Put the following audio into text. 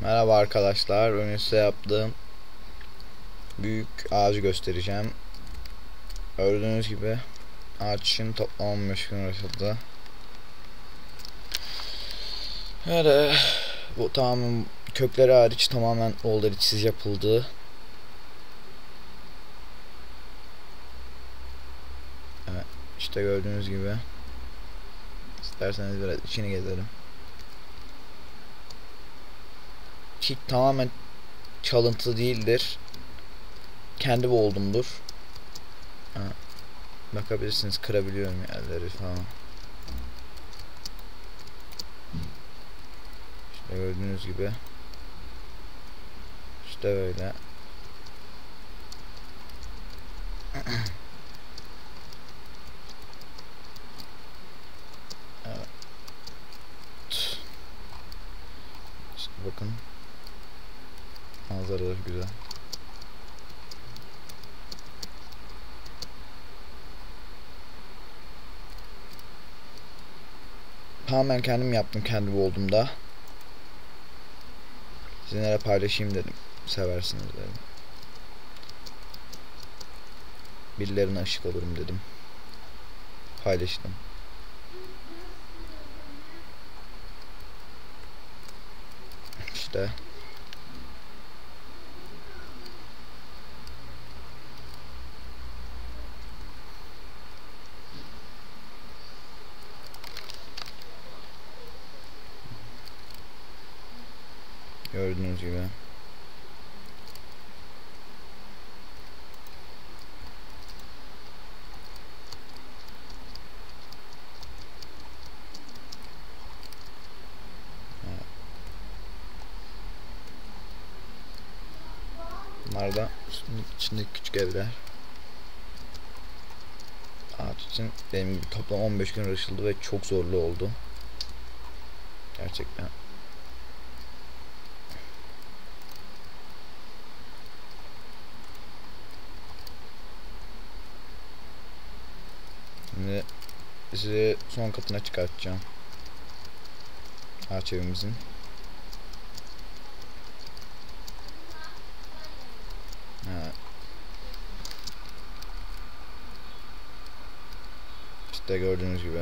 Merhaba arkadaşlar. Önce size yaptığım büyük ağacı göstereceğim. Gördüğünüz gibi ağaç toplam 15 gün uğraşıldı. Öyle bu tamamen kökleri hariç tamamen older içsiz yapıldı. Evet, işte gördüğünüz gibi. İsterseniz biraz içini gezelim. Ki tamamen çalıntı değildir. Kendi oldumdur. Ha. Bakabilirsiniz kırabiliyorum yerleri falan. İşte gördüğünüz gibi. İşte böyle. Evet. İşte bakın. Manzaralar güzel. Tamamen kendim yaptım kendi olduğumda. Sizinle paylaşayım dedim. Seversiniz dedim. Birilerine ışık olurum dedim. Paylaştım. İşte. Gördüğünüz gibi. Bunlar da içindeki küçük evler. Ağaç için benim gibi toplam 15 gün uğraşıldı ve çok zorlu oldu. Gerçekten. Şimdi sizi son katına çıkartacağım. Ağaç evimizin. Evet. İşte gördüğünüz gibi.